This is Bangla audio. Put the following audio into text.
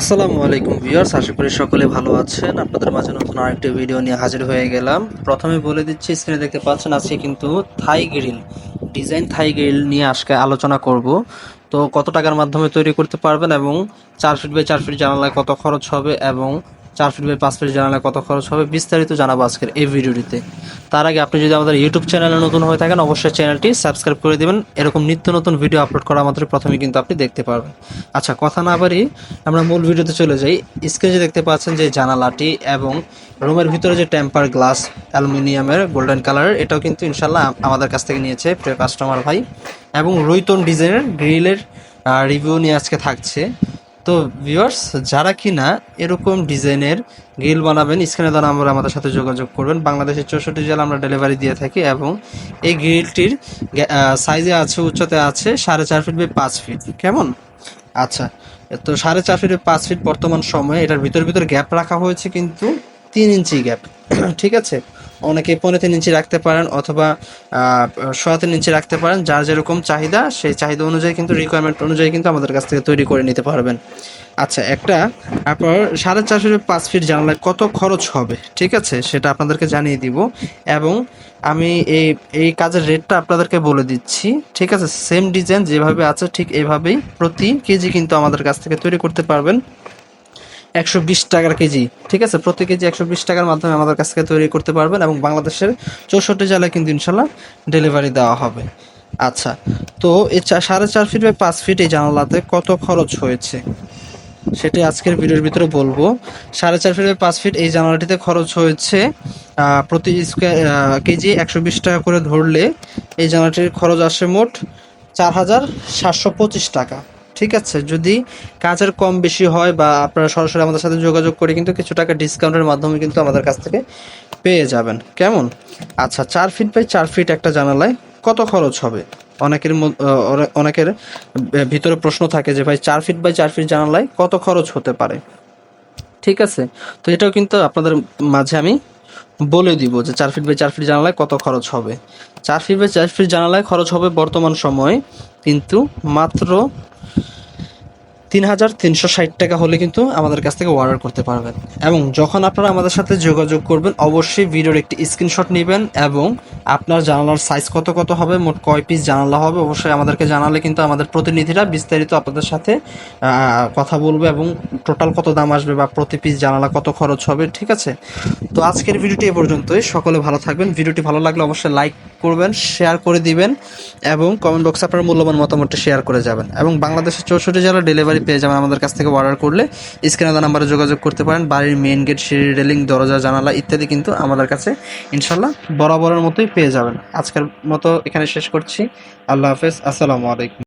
আসসালামু আলাইকুম ভিউয়ার্স, আশা করি সকলে ভালো আছেন। আপনাদের মাঝে নতুন আরেকটি ভিডিও নিয়ে হাজির হয়ে গেলাম। প্রথমে বলে দিচ্ছি স্ক্রিনে দেখতে পাচ্ছেন, আজকে কিন্তু Thai grill design Thai grill নিয়ে আজকে আলোচনা করব। তো কত টাকার মাধ্যমে তৈরি করতে পারবেন এবং চার ফিট বাই চার ফিট জানালায় কত খরচ হবে এবং চার ফিট বাই পাঁচ ফিট জানালে কত খরচ হবে বিস্তারিত জানাব আজকের এই ভিডিওটিতে। তার আগে আপনি যদি আমাদের ইউটিউব চ্যানেলে নতুন হয়ে থাকেন, অবশ্যই চ্যানেলটি সাবস্ক্রাইব করে দেবেন। এরকম নিত্য নতুন ভিডিও আপলোড করা মাত্র প্রথমে কিন্তু আপনি দেখতে পারবেন। আচ্ছা কথা না পারি আমরা মূল ভিডিওতে চলে যাই। স্ক্রিনে দেখতে পাচ্ছেন যে জানালাটি এবং রুমের ভিতরে যে টেম্পার গ্লাস অ্যালুমিনিয়ামের গোল্ডেন কালারের এটাও কিন্তু ইনশাল্লাহ আমাদের কাছ থেকে নিয়েছে প্রিয় কাস্টমার ভাই। এবং রুইতন ডিজাইনের গ্রিলের রিভিউ নিয়ে আজকে থাকছে। তো ভিউয়ার্স যারা কিনা এরকম ডিজাইনের গ্রিল বানাবেন স্ক্রিনে দ্বারা আমরা আমাদের সাথে যোগাযোগ করবেন। বাংলাদেশের চৌষট্টি জেলা আমরা ডেলিভারি দিয়ে থাকি এবং এই গ্রিলটির সাইজে আছে উচ্চতা আছে সাড়ে চার ফিট বাই পাঁচ ফিট কেমন? আচ্ছা তো সাড়ে চার ফিট পাঁচ ফিট বর্তমান সময়ে এটার ভিতর ভিতর গ্যাপ রাখা হয়েছে কিন্তু তিন ইঞ্চি গ্যাপ ঠিক আছে? অনেকে পনেরো তিন ইঞ্চি রাখতে পারেন অথবা সোয়া তিন ইঞ্চি রাখতে পারেন। যার যেরকম চাহিদা, সেই চাহিদা অনুযায়ী কিন্তু রিকোয়ারমেন্ট অনুযায়ী কিন্তু আমাদের কাছ থেকে তৈরি করে নিতে পারবেন। আচ্ছা একটা আপনার সাড়ে চারশো পাঁচ ফিট জানলায় কত খরচ হবে? ঠিক আছে, সেটা আপনাদেরকে জানিয়ে দিব। এবং আমি এই এই কাজের রেটটা আপনাদেরকে বলে দিচ্ছি। ঠিক আছে সেম ডিজাইন যেভাবে আছে, ঠিক এইভাবেই প্রতি কেজি কিন্তু আমাদের কাছ থেকে তৈরি করতে পারবেন। একশো বিশ টাকার কেজি, ঠিক আছে? প্রতি কেজি একশো বিশ টাকার মাধ্যমে আমাদের কাছ থেকে তৈরি করতে পারবেন এবং বাংলাদেশের চৌষট্টি জেলায় কিন্তু ইনশাল্লাহ ডেলিভারি দেওয়া হবে। আচ্ছা তো এই সাড়ে চার ফিট বাই পাঁচ ফিট এই জানালাতে কত খরচ হয়েছে? সেটি আজকের ভিডিওর ভিতরে বলব। সাড়ে চার ফিট বাই পাঁচ ফিট এই জানালাটিতে খরচ হয়েছে প্রতি স্কোয়ার কেজি একশো বিশ টাকা করে ধরলে এই জানালাটির খরচ আসে মোট চার হাজার সাতশো পঁচিশ টাকা। ঠিক আছে, যদি কাজের কম বেশি হয় বা আপনারা সরাসরি আমাদের সাথে যোগাযোগ করে কিন্তু কিছু টাকা ডিসকাউন্টের মাধ্যমে কিন্তু আমাদের কাছ থেকে পেয়ে যাবেন। কেমন? আচ্ছা চার ফিট বাই চার ফিট একটা জানালায় কত খরচ হবে? অনেকের অনেকের ভিতরে প্রশ্ন থাকে যে ভাই চার ফিট বাই চার ফিট জানালায় কত খরচ হতে পারে? ঠিক আছে, তো এটাও কিন্তু আপনাদের মাঝে আমি বলে দিব যে চার ফিট বাই চার ফিট জানালায় কত খরচ হবে। চার ফিট বাই চার ফিট জানালায় খরচ হবে বর্তমান সময়ে কিন্তু মাত্র তিন হাজার তিনশো ষাট টাকা হলে কিন্তু আমাদের কাছ থেকে অর্ডার করতে পারবেন। এবং যখন আপনারা আমাদের সাথে যোগাযোগ করবেন, অবশ্যই ভিডিওর একটি স্ক্রিনশট নেবেন এবং আপনার জানালার সাইজ কত কত হবে, মোট কয় পিস জানালা হবে, অবশ্যই আমাদেরকে জানালে কিন্তু আমাদের প্রতিনিধিরা বিস্তারিত আপনাদের সাথে কথা বলবে এবং টোটাল কত দাম আসবে বা প্রতি পিস জানালা কত খরচ হবে, ঠিক আছে? তো আজকের ভিডিওটি এ পর্যন্তই। সকলে ভালো থাকবেন। ভিডিওটি ভালো লাগলে অবশ্যই লাইক করবেন শেয়ার করে দিবেন এবং কমেন্ট বক্সে আপনার মূল্যবান মতামতটা শেয়ার করে যাবেন। এবং বাংলাদেশের চৌষট্টি জেলা ডেলিভারি পেয়ে যাবেন আমাদের কাছ থেকে অর্ডার করলে। স্ক্রিনে দেওয়া নাম্বারে যোগাযোগ করতে পারেন, বাড়ির মেন গেট সিঁড়ি রেলিং দরজা, জানালা ইত্যাদি কিন্তু আমাদের কাছে ইনশাল্লাহ বরাবরের মতোই পেয়ে যাবেন। আজকের মতো এখানে শেষ করছি। আল্লাহ হাফেজ। আসসালামু আলাইকুম।